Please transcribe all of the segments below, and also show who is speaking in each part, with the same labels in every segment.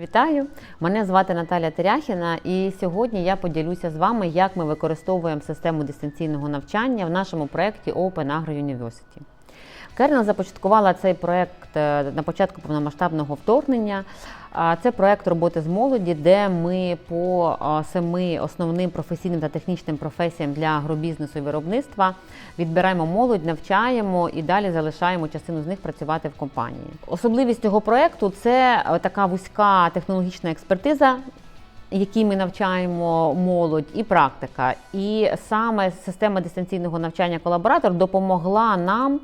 Speaker 1: Вітаю! Мене звати Наталя Теряхіна, і сьогодні я поділюся з вами, як ми використовуємо систему дистанційного навчання в нашому проєкті Open Agro University. Кернел започаткувала цей проєкт е, на початку повномасштабного вторгнення. Це проєкт роботи з молоді, де ми по семи основним професійним та технічним професіям для агробізнесу і виробництва відбираємо молодь, навчаємо і далі залишаємо частину з них працювати в компанії. Особливість цього проєкту це е, така вузька технологічна експертиза, якій ми навчаємо молодь, і практика. І саме система дистанційного навчання колаборатор допомогла нам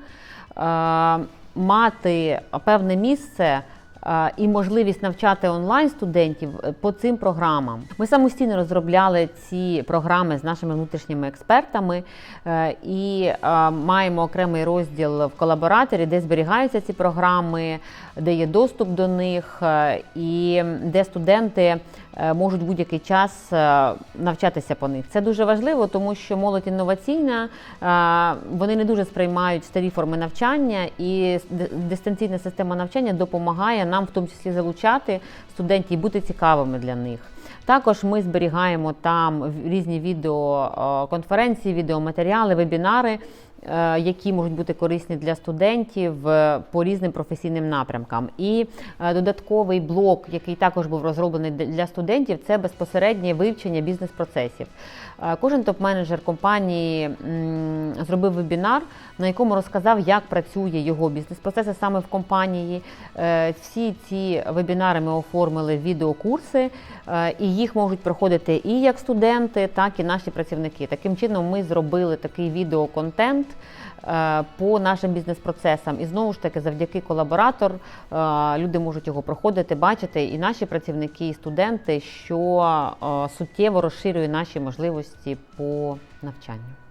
Speaker 1: мати певне місце. е, І можливість навчати онлайн студентів е, по цим програмам. Ми самостійно розробляли ці програми з нашими внутрішніми експертами е, і е, маємо окремий розділ в колабораторі, де зберігаються ці програми, де є доступ до них, е, і де студенти е, можуть будь-який час е, навчатися по них. Це дуже важливо, тому що молодь інноваційна, е, вони не дуже сприймають старі форми навчання, і дистанційна система навчання допомагає нам в тому числі залучати студентів і бути цікавими для них. Також ми зберігаємо там різні відеоконференції, відеоматеріали, вебінари, е, які можуть бути корисні для студентів е, по різним професійним напрямкам. І е, додатковий блок, який також був розроблений для студентів, це безпосереднє вивчення бізнес-процесів. Е, Кожен топ-менеджер компанії зробив вебінар, на якому розказав, як працює його бізнес-процеси саме в компанії. Е, Всі ці вебінари ми оформили відеокурси, е, і їх можуть проходити і як студенти, так і наші працівники. Таким чином, ми зробили такий відеоконтент е, по нашим бізнес-процесам. І знову ж таки, завдяки колаборатор е, люди можуть його проходити, бачити, і наші працівники, і студенти, що е, суттєво розширює наші можливості по навчанню.